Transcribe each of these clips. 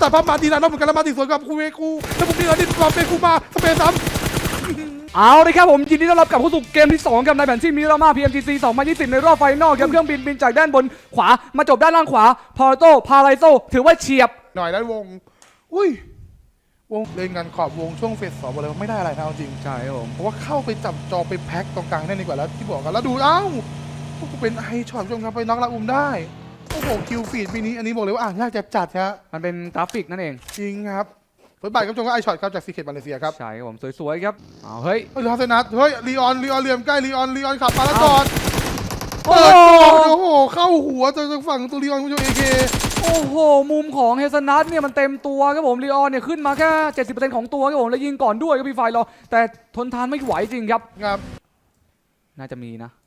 แล้วแต่ภาพมาดีนะน้องเหมือนกันแล้วมาติดสวนกับคูเวกูแล้วผมนี่เออนี่ความเป็นกูมาสเปซซ้เอาเลยครับผมยินดีต้อนรับกลับเข้าสู่เกมที่ 2 กับนายแผนที่มิรามา PMGC 2020 ในรอบไฟนอลครับเครื่องบินบินจากด้านบนขวามาจบด้านล่างขวา พอโตพาไลโซถือว่าเฉียบำหน่อยแล้ววง อุ้ยวงเล่นกันขอบวงช่วงเฟสสองบอกเลยว่าไม่ได้อะไรนะเอาจริงใช่ครับผมเพราะว่าเข้าไปจับจอไปแพ็คตรงกลางได้ดีกว่าแล้วที่บอกกันแล้วดูเอ้าพวกกูเป็นไอช็อตผู้ชมครับไปน็อกละอุ้มได้ โอ้โหคิวฟีดปีนี้อันนี้บอกเลยว่าอ่านยากจะจัดฮะมันเป็นกราฟิกนั่นเองจริงครับเปิดบ่ายครับผู้ชมก็ไอช็อตครับจากซีเคทมาเลเซียครับใช่ครับผมสวยๆครับเอาเฮ้ยเฮ้ยลาเซนัทเฮ้ยลีออนลีออนเหลี่ยมใกล้ลีออนลีออนขับมาแล้วจอดโอ้เปิดโหก่อนโอ้โหเข้าหัวจากฝั่งตัวลีออนผู้ชมเอเคโอ้โห มุมของเฮสนัทเนี่ยมันเต็มตัวครับผมลีออนเนี่ยขึ้นมาแค่70%ของตัวครับผมแล้วยิงก่อนด้วยครับพี่ไฟรอแต่ทนทานไม่ไหวจริงครับครับ น่าจะมีนะข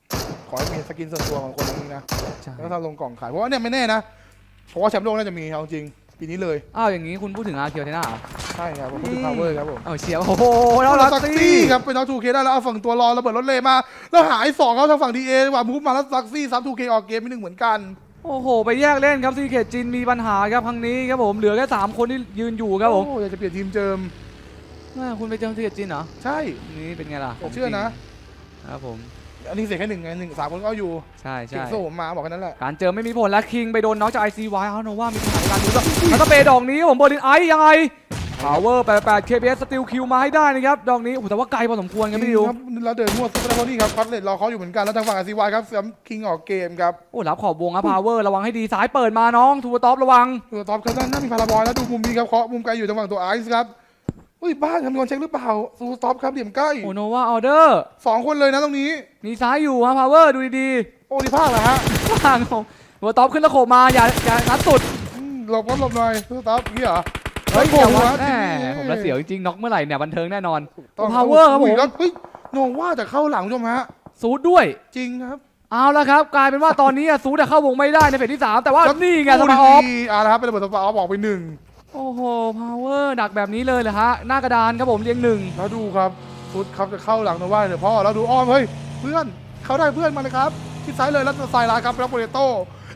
อให้มีสกินส่วนตัวของคนนี้นะใช่แล้วถ้าลงกล่องขายเพราะว่าเนี่ยไม่แน่นะเพราะว่าแชมป์โลกน่าจะมีเอาจริงปีนี้เลยอ้าวอย่างนี้คุณพูดถึงอาร์เคียวเทน่าเหรอใช่ครับผมพูดถึงพาวเวอร์ครับผมเอาเชียร์โอ้โหแล้วลัซักกซี่ซี่ครับเป็นเอาทูเคได้แล้วเอาฝั่งตัวรอระเบิดรถเลมา แล้วหายสองเขาทางฝั่งดีเอว่ามูฟมาแล้วซักซี่ซับทูเคออกเกมไปหนึ่งเหมือนกันโอ้โห ไปแยกเล่นครับซีเกตจินมีปัญหาครับครั้งนี้ครับผมเหลือแค่สามคนที่ยืนอยู่ครับผมโอ้อยากจะเปลี่ยนทีมเจิมแม่คุณไปเจอซีเกตจินเหรอใช่นี่เป็นไงล่ะผมเชื่อนะครับผม อันนี้เสียแค่หนึ่งไงหนึ่งสามคนก็เอาอยู่ใช่เก่งใช่สู้ผมมาบอกแค่นั้นแหละ การเจอไม่มีผลแล้วคิงไปโดนน็อกจาก ICY เอาโนว่ามีปัญหาในการดูแล้วแล้วก็เปย์ดอกนี้ครับผมเบอร์ลินไอซ์ยังไง Power 88 KBS สติลคิวมาให้ได้นะครับ ดอกนี้โอ้โหแต่ว่าไกลพอสมควรครับพี่ดิวครับแล้วเดินมั่วซุปเปอร์โพนี่ครับคอสเลตรอเขาอยู่เหมือนกันแล้วทางฝั่งอาซีวายครับเสียมคิงออกเกมครับโอ้รับขอบวงครับ Power ระวังให้ดีซ้ายเปิดมาน้องทูท็อประวัง ตัวท็อปครับด้านหน้ามีพาราบอยแล้วดูมุมนี้ครับเคาะมุมไกลอยู่ทางฝั่งตัวไอซ์ครับ อุ้ยบ้านทำมีคนเช็คหรือเปล่าซูท็อปครับเหลี่ยมใกล้โอโนว่าออเดอร์สองคนเลยนะตรงนี้ มีซ้ายอยู่ฮะ Power ดูดีโอ้นี่พลาดเหรอฮะๆว่างของหัวท็อปขึ้นตะโขบมาอย่าอย่านัดสุดอืมหลบก็หลบหน่อยซูท็อปนี่เหรอเฮ้ยโอ้อย่าโหว่าฮะแหมผมละเสียวจริงๆน็อกเมื่อไหร่เนี่ยบันเทิงแน่นอน ต้อง Power ครับผมอุ้ยแล้วเฮ้ยโนว่าจะเข้าหลังผู้ชมฮะ ซูดด้วย จริงครับเอาละครับ กลายเป็นว่าตอนนี้อะซูดอะเข้าวงไม่ได้ในเฟสที่ 3 แต่ว่านี่ไงสปาออฟ ดีๆอ่านะครับเป็นระเบิดสปาออฟบอกไปหนึ่ง โอ้โห พาวเวอร์ดักแบบนี้เลยเหรอฮะ หน้ากระดานครับผมเรียงหนึ่งแล้วดูครับฟุตครับจะเข้าหลังโนว่าเดี๋ยวพ่อแล้วดูอ้อมเฮ้ยเพื่อนเขาได้เพื่อนมาเลยครับที่ซ้ายเลยแล้วไซลาครับแล้วโปเตโต้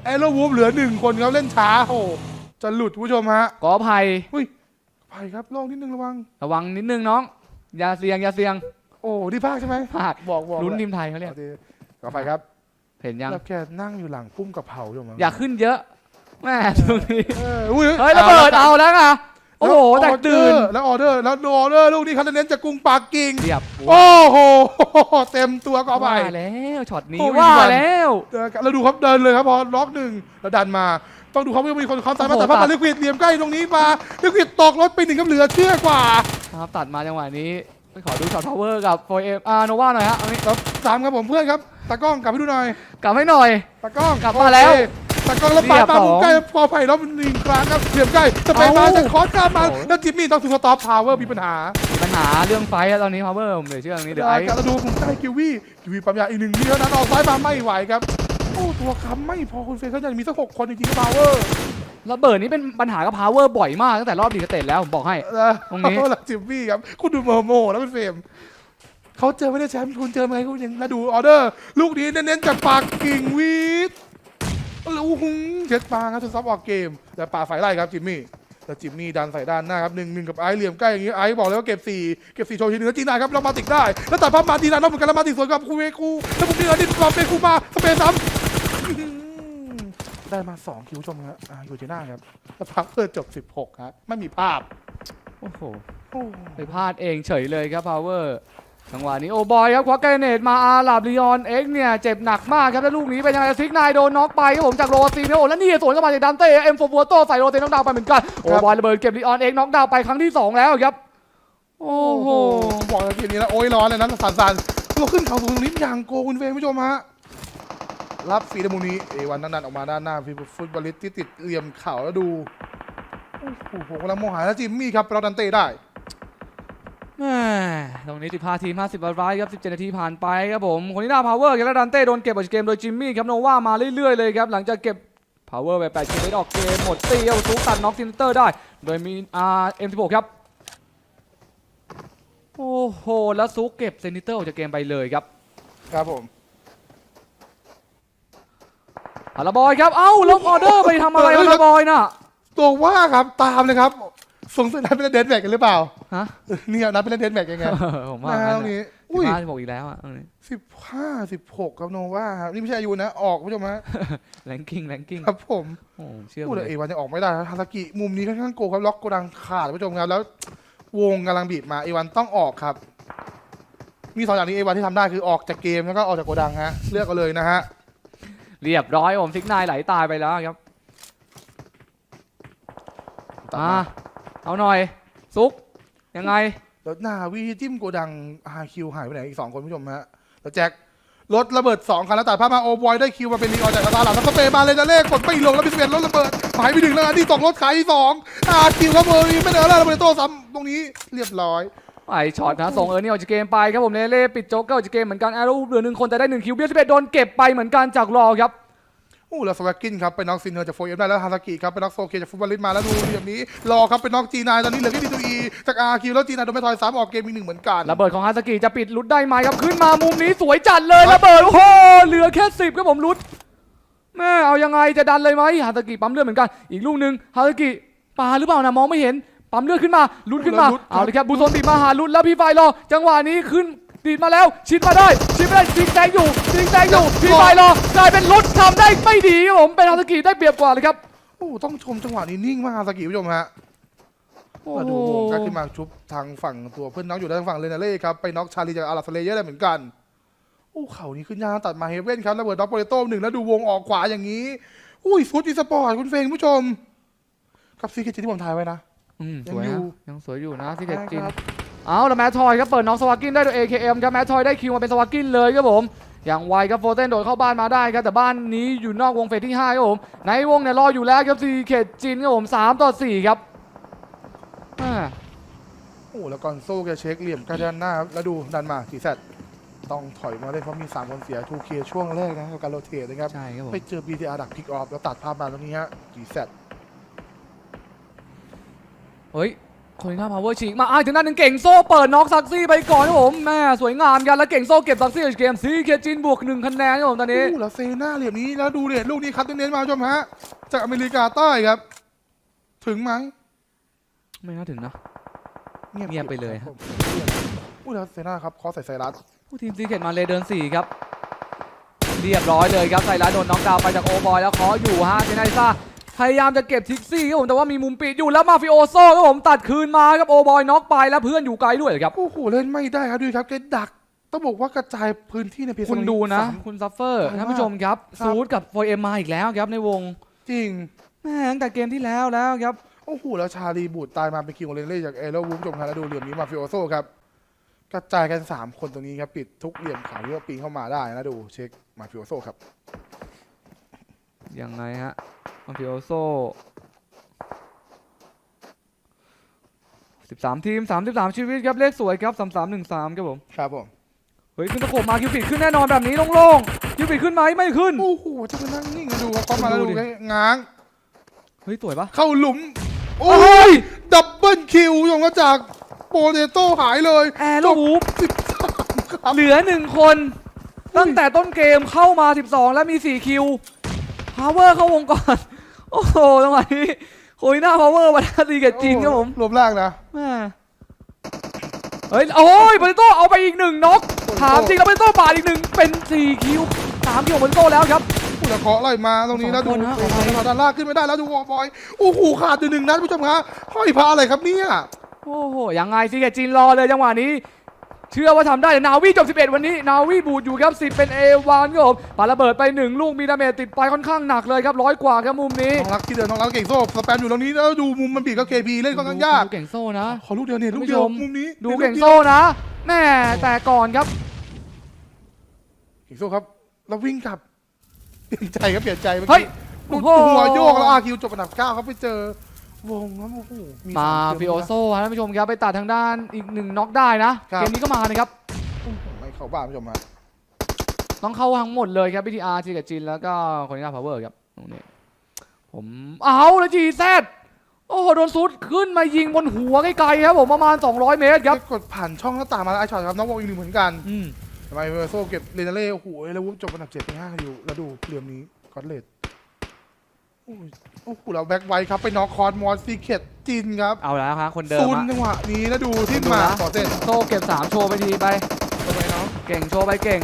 แอโรวูฟเหลือหนึ่งคนครับเล่นช้าโอ้จะหลุดผู้ชมฮะกอไผ่อุ้ยไปครับลองนิดนึงระวัง ระวังนิดนึงน้องอย่าเสี่ยงอย่าเสี่ยง โอ้ที่ภาคใช่ไหมพลาดบอกบอกลุ้นทีมไทยเขาเรียกโอคต่อไปครับ เห็นยังแล้วแกนั่งอยู่หลังพุ่มกะเพราอยู่มั้งอย่าขึ้นเยอะ แม่ตรงนี้เอออุ้ยเฮ้ยระเบิดเอาแล้วไงโอ้โหแตกตื่นแล้วออเดอร์แล้วออเดอร์ลูกนี้เขาเน้นจากกรุงปักกิ่งเรียบโอ้โหเต็มตัวก็เอาไปว่าแล้วช็อตนี้โอ้ยว่าวันแล้วเจอกันแล้วดูครับเดินเลยครับพอล็อกหนึ่งแล้วดันมาต้องดูเขาไม่มีคนเขาซ้ายมาโอ้โหแต่พอตัมาดลิควิดเหลี่ยมใกล้ตรงนี้มาลิควิดตกรถไปหนึ่งครับเหลือเชื่อกว่าครับตัดมาจังหวะนี้ไปขอดูช็อตพาวเวอร์กับโฟเอ็มอาร์โนวาหน่อยฮะเอานี้แล้วสามครับผมเพื่อนครับตากล้องกลับไปดูหน่อย กลับให้หน่อยตากล้องกลับมาแล้วโอเค ตากล้องแล้วปาดเรียบมาสองมุมใกล้พอไผ่แล้วหนึ่งครั้งครับเหลี่ยมใกล้สเปนมาเอ้าจะคอสกล้ามมาโอ้โหแล้วจิมมี่ต้องถูกสต็อปพาวเวอร์มีปัญหามีปัญหาเรื่องไฟท์อะตอนนี้พาวเวอร์ผมเหลือเชื่อตรงนี้เดี๋ยวไอ้แล้วดูมุมใกล้กิววี่กิววี่ปั๊มยาอีกหนึ่งทีเท่านั้นออกซ้ายมาไม่ไหวครับโอ้ตัวค้ำไม่พอคุณเฟรนเขาจะมีสักหกคนจริงๆพาวเวอร์ระเบิดนี้เป็นปัญหากับพาวเวอร์บ่อยมากตั้งแต่รอบดีสเตทแล้วผมบอกให้ตรงนี้แล้วจิมมี่ครับคุณดูโมโมแล้วเป็นเฟรมเขาเจอไม่ได้แชมป์คุณเจอไหมคุณยังแล้วดูออเดอร์ ลูกนี้เน้นๆจากปากกิ่งวีดแล้วหุ้งเช็ดปางครับจนซับออกเกม แต่ป่าไฟไล่ครับจิมมี่แล้วจิมมี่ดันใส่ด้านหน้าครับหนึ่งหนึ่งกับไอซ์เหลี่ยมใกล้อย่างนี้ไอซ์บอกเลยว่าเก็บสี่เก็บสี่โชว์ทีหนึงแล้วจีนายครับแล้วมาติกได้ แล้วตัดภาพมาดีนายน้องเหมือนกันแล้วมาติกสวนกับคูเวกูแล้วผมนี่เออดิความเป็นคูมาสเปซซ้ำอื้อหือได้มาสองคิวชมครับอ่าอยู่ที่หน้าครับแล้วพักเพื่อจบสิบหกครับไม่มีภาพโอ้โหโอ้ไปพลาดเองเฉยเลยครับพาวเวอร์ จังหวะนี้โอ้บอยครับควักเกรเนตมาอาลาบลีออนเอ็กซ์เนี่ยเจ็บหนักมากครับแล้วลูกนี้เป็นยังไงซิกนายโดนน็อกไปครับผมจากโรซีโนแล้วนี่สวนเข้ามาจากดันเต้เอ็มโฟบัวโตใส่โรเต้น็อกดาวน์ไปเหมือนกันโอ้บอยระเบิดเก็บลีออนเอ็กซ์น็อกดาวน์ไปครั้งที่สองแล้วครับโอ้โหบอกเลยทีนี้แล้วโอ้ยร้อนเลยนะสันสันๆเราขึ้นเขาสูงตรงนี้อย่างโกคุณเฟรมผู้ชมฮะรับฟรีดมูนี้เอวันนั้นๆออกมาด้านหน้าฟีฟุตบอลลิสที่ติดเหลี่ยมเข่าแล้วดูโอ้โหผมกำลังมองหาแล้วจิมมี่ครับเราดันเต้ได้ แม่ตรงนี้15ทีม50บาทร้ายครับ17นาทีผ่านไปครับผมคนที่หน้าพาวเวอร์แล้วดันเต้โดนเก็บออกจากเกมโดยจิมมี่ครับโนว่ามาเรื่อยๆเลยครับหลังจากเก็บพาวเวอร์ไป8เกมไม่ออกเกมหมดตีเอาซูตัดน็อกซินเตอร์ได้ โดยมีอาร์เอ็มสิบหกครับ โอ้โห แล้วซุกเก็บเซนิเตอร์ออกจากเกมไปเลยครับครับผมอาราบอยครับ เอ้าแล้วออเดอร์ไปทำอะไรเฮ้อายราบอยน่ะ ตัวว่าครับตามเลยครับสงสัยนัดเป็นเดนแบกกันหรือเปล่า ฮะเออนี่นัดเป็นเดนแบกยังไงผมว่านะงั้นตรงนี้สิอุ้บยห้าสิบหกอีกแล้วอะตรงนี้สิบห้าสิบหกครับโนว่าครับนี่ไม่ใช่อายุนะ ออกคุณผู้ชมฮะแรงกิ้งแรงกิ้งครับผมโอ้เชื่อพูดเลเลยยเอวันจะออกไม่ได้นะฮาซากิมุมนี้ค่อนข้างโกงครับล็อกโกดังขาดคุณผู้ชมครับแล้ว วงกำลังบีบมาเอวันต้องออกครับ มีสองอย่างนี้เอวันที่ทำได้คือออกจากเกมแล้วก็ออกจากโกดังฮะเลือกเอาเลยนะฮะเรียบร้อยผมซิกนายไหลตายไปแล้วครับตัดมามาเอาหน่อยซุก ยังไง แล้วหน้าวิจิ้มโกดังอาคิวหายไปไหนอีกสองคนคุณผู้ชมฮะแล้วแจ็ครถระเบิดสองคันแล้วตัดภาพมาโอบอยได้คิวมาเป็นรีออนจากกระตาหลังแล้วสเปรย์มาเลยนะเลขกดไม่ลงแล้วพิสเวนรถระเบิดหายไปหนึ่งแล้วอันที่ตกรถขายที่สองอาคิวครับเบอร์นี้ไม่เหลือแล้วระเบิดโต้ซ้ำตรงนี้เรียบร้อยไอช็อตนะส่งเออร์นี่ออกจากเกมไปครับผมเนเล่ปิดโจ๊กเกอร์ออกจากเกมเหมือนกันแอโร่เหลือหนึ่งคนแต่ได้หนึ่งคิวเบียร์สิบเอ็ดโดนเก็บไปเหมือนกันจากรอครับโอ้แล้วสวักกินครับไปน็อกซินเนอร์จากโฟเอฟได้แล้วฮาซากิครับไปน็อกโซเคจากฟุตบอลลิสมาแล้วดูแบบนี้รอครับไปน็อกจีนายตอนนี้เหลือแค่ดีตูอีจากอาคิวแล้วจีนายโดนไม่ทอยซ้ำออกเกมอีกหนึ่งเหมือนกันระเบิดของฮาสกิจะปิดลุดได้ไหมครับขึ้นมามุมนี้สวยจัดเลยระเบิดโอ้โหเหลือแค่สิบครับผมลุดแม่เอายังไงจะดันเลยไหมฮาสกิปั๊มเลือดเหมือนกัน อีกลูกหนึ่งฮาสกิปาหรือเปล่านะมองไม่เห็นปั๊มเลือดขึ้นมาลุดขึ้นมาเอาเลยครับบุโซนติดมาหาลุดแล้วพี่ไฟรอจังหวะนี้ขึ้น ดีดมาแล้ว ชิดมาได้ ชิดมาได้ซิงแซงอยู่ซิงแซงอยู่พี่ไฟรอกลายเป็นลุดทำได้ไม่ดีครับผมเป็นฮาสกิได้เปรียบกว่าเลยครับโอ้ต้องชมจังหวะนี้นิ่งมากฮาซากิคุณผู้ชมฮะโอ้มาโหดูวงการขึ้นมาชุบทางฝั่งตัวเพื่อนน้องอยู่ด้านฝั่งเลนาเล่ครับไปน็อกชาลีจากอาราสเลเยอร์ได้เหมือนกันโอ้เข่านี้ขึ้นยากตัดมาเฮเว่นครับระเบิดด็อกโปเตโต้หนึ่งแล้วดูวงออกขวาอย่างนี้อุ้ยฟุตอีสปอร์ตคุณเฟงคุณผู้ชมกับซีเคจิที่ผมถ่ายไว้นะอืมยัสงวยอยู่นะยังสวยอยู่นะที่เด็ดจริงครับ เอาแล้วแมททอยครับเปิดน้องสวากินได้ด้วย AKM ครับแมททอยได้คิวมาเป็นสวากินเลยครับผมอย่างไวครับโฟเทนโดดเข้าบ้านมาได้ครับแต่บ้านนี้อยู่นอกวงเฟสที่5ครับผมในวงเนี่ยรออยู่แล้วครับซีเขตจินครับผม3ต่อ4ครับอ่าโอ้แล้วก่อนโซ่แกเช็คเหลี่ยมกันด้านหน้าครับแล้วดูดันมาสีแซดต้องถอยมาเล่นเพราะมี 3 คนเสีย 2K ช่วงแรกนะกับการโรเทตนะครับใช่ครับผมไปเจอ BTR ดักพิกออฟแล้วตัดภาพมาตรงนี้ฮะสีแซดเฮ้ย โคลิน่าพาวเวอร์ฉีกมาอ้าวถึงด้านหนึ่งเก่งโซ่เปิดน็อกซักซี่ไปก่อนครับผมแม่สวยงามกันแล้วเก่งโซ่เก็บซักซี่จากเกมซีเขตจินบวกหนึ่งคะแนนครับผมตอนนี้โอ้แล้วเซน่าเหลี่ยมนี้แล้วดูเนี่ยลูกนี้คัดเน้นๆมาผู้ชมฮะจากอเมริกาใต้ครับ ถึงไหมไม่น่าถึงนะเงียบเงียบไปเลยครับผมอู้แล้วเซน่าครับคอสใส่ไซรัสผู้ทีมซีเกตมาเลยเดิน4ครับเรียบร้อยเลยครับไซรัสโดนน็อกดาวน์ไปจากโอบอยแล้วเคออยู่ฮะเจไนซ่า พยายามจะเก็บทิกซี่ครับผมแต่ว่ามีมุมปิดอยู่แล้วมาฟิโอโซ่ครับผมตัดคืนมาครับโอบอยน็อกไปแล้วเพื่อนอยู่ไกลด้วยครับโอ้โหเล่นไม่ได้ครับดูครับแกดักต้องบอกว่ากระจายพื้นที่ในเพจคุณดูนะสามคุณซัฟเฟอร์ไกลมากท่านผู้ชมครับครับซูดกับโฟเอ็มมาอีกแล้วครับในวงจริงแม่ตั้งแต่เกมที่แล้วแล้วครับโอ้โหแล้วชาลีบูดตายมาเป็นคิวของเลนเล่จากเอโรวูฟชมครับแล้วดูเหลี่ยมนี้มาฟิโอโซครับกระจายกันสามคนตรงนี้ครับปิดทุกเหลี่ยมขาวที่ว่าปีนเข้ามาได้นะดูเช็คมาฟิโอโซครับยังไงฮะ มาฟิโอโซ13ทีม33ชีวิตครับเลขสวยครับ3313ครับผมครับผมเฮ้ยขึ้นตะโขบมาคิวปิดขึ้นแน่นอนแบบนี้โล่งๆคิวปิดขึ้นไหมไม่ขึ้นโอ้โหจะมานั่งนิ่งกันดูครับเข้ามาแล้วดูดูดิไงง้างเฮ้ยสวยปะเข้าหลุมโอ้โอ้ยยดับเบิลคิวยงมาจากโปเตโต้หายเลยแอร์โลวูฟสิบสามครับเหลือหนึ่งคน ตั้งแต่ต้นเกมเข้ามา 12 แล้วมี 4 คิวพาวเวอร์เข้าวงก่อน โอ้โหจังหวะนี้โคยหน้าพาวเวอร์มาทัดีกับจีนครับผมรวมร่างนะแม่เฮ้ยโอ้ยบริโต้เอาไปอีกหนึ่งน็อกถามจริงแล้วบริโต้ปาดอีกหนึ่งเป็น4คิวสามคิวของบริโต้แล้วครับผู้ละเคราะห์ไล่มาตรงนี้แล้วดูสองคนนะโอ้โหเอาไปทางด้านล่างขึ้นไม่ได้แล้วดูวอลบอยโอ้โหขาดอยู่หนึ่งนัดผู้ชมฮะห้อยพระอะไรครับเนี่ยโอ้โหยังไงซีกับจีนรอเลยจังหวะนี้ เชื่อว่าทำได้แต่นาวีจบ 11 วันนี้ นาวีบูดอยู่ครับ 10 เป็นเอวานครับผมปาระเบิดไป 1 ลูกมีดาเมจติดไปค่อนข้างหนักเลยครับร้อยกว่าครับมุมนี้น้องรักที่เดินน้องรักเก่งโซ่สแปมอยู่ตรงนี้แล้วดูมุมมันบีบกับเคพีเล่นค่อนข้างยากดูเก่งโซ่นะขอลูกเดียวเนี่ยลูกเดียวคุณผู้ชมมุมนี้ดูนี่ลูเก่งดียวโซ่นะแม่แต่ก่อนครับเก่งโซ่ครับแล้ววิ่งกลับเปลี่ยนใจครับเปลี่ยนใจมื่อเฮ้ยกี้โอ้โหหัวโยกแล้วอาคิวจบอันดับเก้าเขาไปเจอ วงครับโอ้โหมาสเกฟิโอโซ่ฮะท่านผู้ชมครับไปตัดทางด้านอีกหนึ่งน็อกได้นะครับเกมนี้ก็มานะครับโอ้โหไม่เข้าบ้านผู้ชมฮะต้องเข้าทั้งหมดเลยครับพีทีอาร์จีกับจินแล้วก็คนนี้พาวเวอร์ครับตรงนี้ผมเอาแล้วจีแซดโอ้โหโดนซุดขึ้นมายิงบนหัวไกลๆครับผมประมาณ 200 เมตรครับกดผ่านช่องหน้าต่างมาแล้วไอช็อตครับน้องวงอีกหนึ่งเหมือนกันอืมทำไมเวอร์โซ่เก็บเรนาเล่โอ้โหแล้ววุ้จบอันดับเจ็ดไปห้าอยู่แล้วดูเหลี่ยมนี้ก็อดเลดโอ้ยโอ้โหเราแบ็คไวท์ครับไปน็อกคอร์ดมอสซีเคตจินครับเอาแล้วครับคนเดิมซูนอะ จังหวะนี้แล้วดูที่มาต่อเส้นโซ่เก็บสามโชว์ไปทีไป ทำไมเนาะเก่งโชว์ไปเก่ง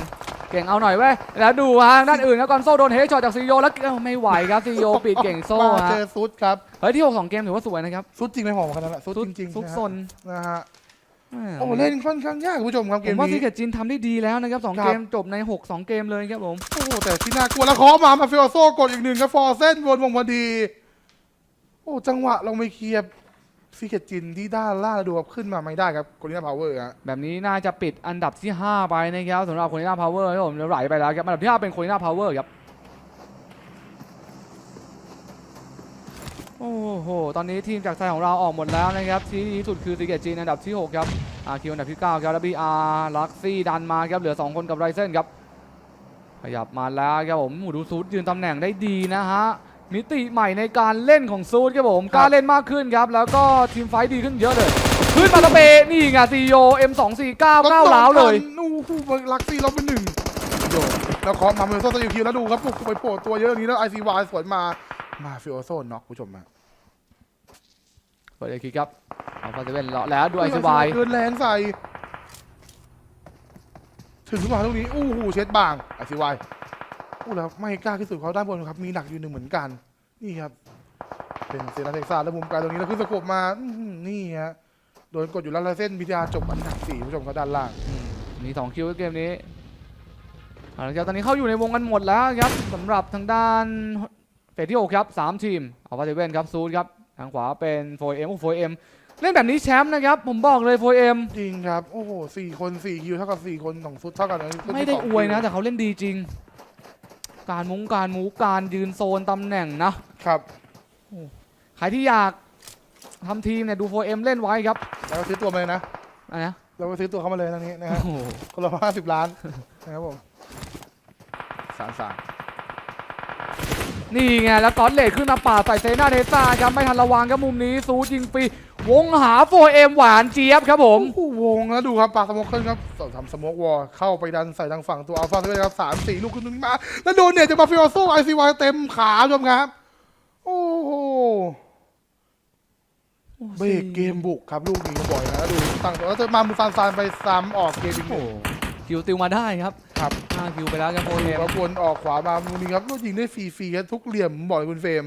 เก่งเอาหน่อยเว้ย แล้วดูฮะด้านอื่นครับกอนโซ่โดนเฮดช็อตจากซีโยแล้วเอ้าไม่ไหวครับซีโยปิดเก่งโซ่มาเจฮะอซุดครับ เฮ้ยที่หกสองเกมถือว่าสวยนะครับ ซุดจริงไหมหอมขนาดนั้นแหละซุดจริงๆซุกนะซฮะนนะฮะ แม่โอ้เล่นค่อนข้างยากคุณผู้ชมครับผเกมมว่าซีนี้ เกตจินทำได้ดีแล้วนะครับสองครับ เกมจบในหกสองเกมเลยครับผม โอ้โหแต่ที่น่ากลัวแล้วเคอมามาฟิโอโซ่กดอีกหนึ่งครับฟอร์เส้นวนวงพอดี โอ้จังหวะลงไปเคลียร์ซีเคตจินที่ด้านล่างแล้วดูครับขึ้นมาไม่ได้ครับโกลินาพาวเวอร์ฮะ แบบนี้น่าจะปิดอันดับที่ 5 ไปนะครับสำหรับโคนิน่าพาวเวอร์ครับผมแล้วไหลไปแล้วครับอันดับที่ 5 เป็นโคนิน่าพาวเวอร์ครับ โอ้โห ตอนนี้ทีมจากไทยของเราออกหมดแล้วนะครับ ที่ดีที่สุดคือซีเกตจีนอันดับที่ 6 ครับอาคิวอันดับที่ 9 ครับแล้วบีอาร์ลักซี่ดันมาครับ เหลือ 2 คนกับไรเซนครับ ขยับมาแล้วครับผมหมูดูซูดยืนตำแหน่งได้ดีนะฮะ มิติใหม่ในการเล่นของซูดครับผมกล้าเล่นมากขึ้นครับ แล้วก็ทีมไฟท์ดีขึ้นเยอะเลย ขึ้นมาตะเปนี่ไงซีโอ M249 ก้าวล้าวเลยนู่นลักซี่เราเป็นหนึ่งโยนแล้วเคอมาเมอร์โซ่สกิลคิวแล้วดูครับปลุกไปโผล่ตัวเยอะอย่างนี้แล้วไอซีวายสวนมามาฟิโอโซ่น็อกผู้ชมมาเปิดเลยคิกครับเอาฟาเซเว่นเลาะแล้วดูไอซีวายเกินแรงใส่ ถึงขึ้นมาตรงนี้อู้หูเช็ดบางไอซีวายอู้แล้วไม่กล้าที่สุดเขาด้านบนครับ มีหนักอยู่หนึ่งเหมือนกัน นี่ครับ เป็นเซนาเท็กซัสแล้วมุมไกลตรงนี้แล้วขึ้นสะกบมาอื้อหือนี่ฮะโดนกดอยู่แล้วลายเส้นวิทยาจบอันดับสี่ผู้ชมเขาด้านล่างมีสองคิวเกมนี้เอาละครับตอนนี้เข้าอยู่ในวงกันหมดแล้วครับสำหรับทางด้านเฟสที่6ครับ3ทีมเอาฟาเซเว่นครับซูดครับ ทางขวาเป็นโฟเอ็มโฟเอ็มเล่นแบบนี้แชมป์นะครับ ผมบอกเลยโฟเอ็มจริงครับ โอ้โหสี่คนสี่คิวเท่ากับสี่คนของฟุตเท่ากันนะไม่ได้อวยนะ แต่เขาเล่นดีจริง การมุ้งการมูการยืนโซนตำแหน่งนะครับ ใครที่อยากทำทีมเนี่ยดูโฟเอ็มเล่นไว้ครับแล้วก็ซื้อตัวมาเลยนะอะไรนะเราก็ซื้อตัวเข้ามาเลยทางนี้นะโอ้ฮะโหคนละห้าสิบล้านนะครับผมสามสาม นี่ไงแล้วก๊อตเลดขึ้นมาป่าใส่เซนาเทซ่าครับไม่ทันระวังครับมุมนี้ซูยิงฟีวงหาโฟเอ็มหวานเจี๊ยบครับผมโอ้โหวงแล้วดูครับปากสมกขึ้นครับทำสมกวอลเข้าไปดันใส่ทางฝั่งตัวอัลฟาด้วยครับสามสี่ลูกขึ้นมา แล้วโดนเนี่ยจะมาฟิโอโซ่ไอซีวายเต็มขาชมครับ โอ้โหเบรกเกมบุกครับลูกนี้บ่อยนะดูตั้งตัวแล้วเจอมามูซานซานไปซ้ำออกเกมอีกโอ้ คิวติวมาได้ครับครับ5คิวไปแล้วครับโฟเอ็มแล้ววนออกขวามาลูกนี้ครับลูกยิงได้ฟรีๆครับทุกเหลี่ยมผมบอกเลยคุณเฟรม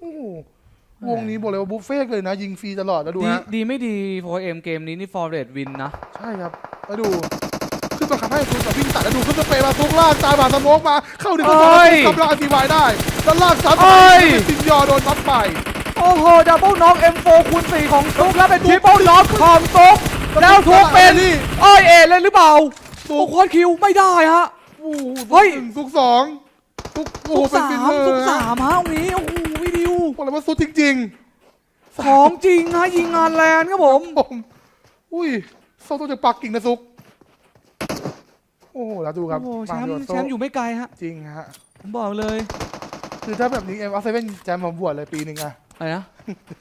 โอ้โหวงนี้บอกเลยว่าบุฟเฟ่ต์เลยนะ ยิงฟรีตลอดแล้วดูดีฮะดีไม่ดีโฟเอ็มเกมนี้นี่ฟอร์เรดวินนะ ใช่ครับแล้วดูขึ้นมาขับให้ซุปกับวิ่งตัดแล้วดูขึ้นสเปรย์มาซุกลากตายผ่านสโมกมา เข้าถึงกระสอบกำลังอธิวายได้แล้วลากซัดไปเป็นซินยอโดนน็อตไปโอ้โหดับเบิลน็อก M4 คูณ4ของซุกแล้วเป็นทริปเปิลน็อกของซุก แล้วทุกเป็นนี่อ้อยเอเล่นหรือเปล่าซุโอ้กโคตรคิวไม่ได้ฮะ โอ้โหเฮ้ย ซุกหนึ่งซุกสองซุกโอ้โหซุกเป็นสาฟินมเลอร์ซุกนะสามฮะตรงนี้โอ้โหวิดิวบอกเลยว่าซุกจริงของจริงฮะยิงงานแลนด์ครับผม ๆผมอุ้ยโซ่ตัวจากปักกิ่งนะซุก โอ้โหแล้วดูครับโอ้โหแชามโดนป์โซ่แชมป์อยู่ไม่ไกลฮะจริงฮะ ผมบอกเลยคือถ้าแบบนี้เอ็มอาร์เซเว่นแจมผมบวชเลยปีหนึ่งอะ อะไรนะ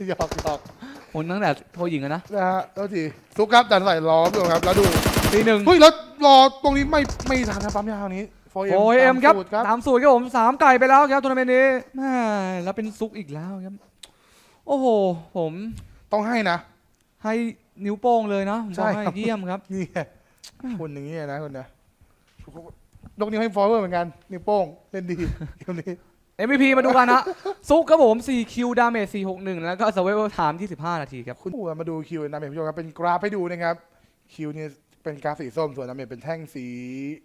หยอกหยอก ผมตั้งแต่โทรหญิงอะนะนะฮะแล้วทีซุกครับดันใส่ล้อมอยู่ครับ แล้วดูปีหนึ่งเฮ้ยแล้วรอตรงนี้ไม่ไม่ทันนะปั๊มยาวนี้โฟโอ้ยเอ็มครับครับตามสูตรครับผมสามไก่ไปแล้วครับทัวร์นาเมนต์นี้แม่แล้วเป็นซุกอีกแล้วครับ โอ้โห ผมต้องให้นะ ให้นิ้วโป้งเลยนะผมใช่บอกให้ครับเยี่ยมครับนี่ไงคนอย่างนี้นะคนนะยกนิ้วให้ฟอร์เวอร์เหมือนกันนิ้วโป้งเล่นดีเกมนี้ MVP มาดูกันนะซุกครับผม 4 คิว ดาเมจ 461 แล้วก็ survival time 25 นาทีครับ คุณผู้ชมมาดูคิวนาเมจผู้ชมครับเป็นกราฟให้ดูนะครับ คิวเนี่ยเป็นกราฟสีส้มส่วนนาเมจเป็นแท่งสี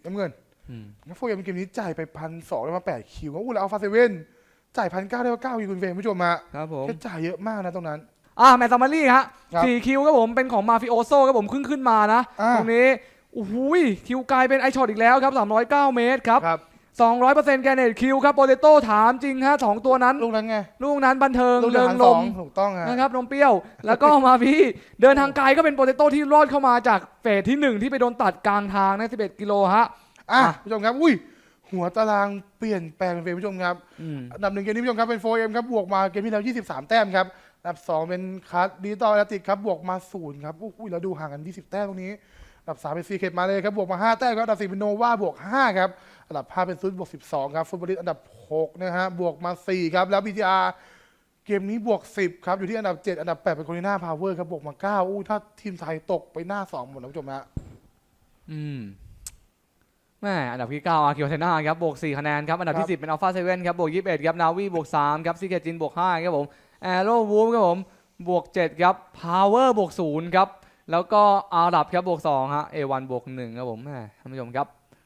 น้ำเงินอืม งั้นโฟร์เอ็มเกมนี้จ่ายไปพันสองได้มาแปดคิวก็อู้แล้วอัลฟาเซเว่นจ่ายพันเก้าได้มาเก้าคิวคุณเฟรมผู้ชมมาครับผม แค่จ่ายเยอะมากนะตรงนั้น อ่าแมตต์ซัมมารี่ฮะครับ4คิวครับผมเป็นของมาฟิโอโซครับผมขึ้นขึ้นมานะ อ่า ตรงนี้โอ้โหยคิวกลายเป็นไอช็อตอีกแล้วครับ 309 เมตรครับ ครับ 200%แกเนตคิวครับโปเตโต้ถามจริงฮะสองตัวนั้น ลูกนั้นไงลูกนั้นบันเทิงลูกเรินั้นงสลองมถูกต้องฮะ นะครับนมเปรี้ยว แล้วก็มาพี่ เดินทางไกลก็เป็นโปเตโต้ที่รอดเข้ามาจากเฟสที่หนึ่งที่ไปโดนตัดกลางทางนะ11 กิโลฮะ อะอะ ผู้ชมครับ อุ้ย หัวตารางเปลี่ยนแปลงเป็นผู้ชมครับอืมอันดับหนึ่งเกมนี้ผู้ชมครับเป็น 4M ครับ บวกมาเกมที่แล้ว 23 แต้มครับอันดับสองเป็นคัสดิจิตอลแอตติกครับ บวกมาศูนย์ครับ อุ้ยเราดูห่างกัน 20 แต้มตรงนี้ อันดับ3เป็นซีเคทมาเลยครับบวกมา5แต้มครับอันดับ4เป็นโนวาบวก5ครับอันดับ5เป็นซุดบวก 12 ครับฟุตบอลลิสอันดับ6นะฮะบวกมา 4 ครับ แล้ว BTR เกมนี้บวก 10 ครับอยู่ที่อันดับ 7 อันดับ 8 เป็นโคลิน่าพาวเวอร์ครับบวกมา 9 อู้ถ้าทีมไทยตกไปหน้า 2 หมดนะผู้ชมฮะอืมแม่อันดับที่9อาร์คิวเทนาครับบวก 4 คะแนนครับ อันดับครัที่บ10 เป็นอัลฟาเซเว่นครับบวก 21 ครับนาวีบวก 3 ครับซีเกจินบวก 5 ครับผมแอโรวูฟครับผมบวก 7 ครับพาวเวอร์บวก 0 ครับ แล้วก็อาหรับครับบวก2ฮะเอวันบวก1ครับผมท่านผู้ชมครับ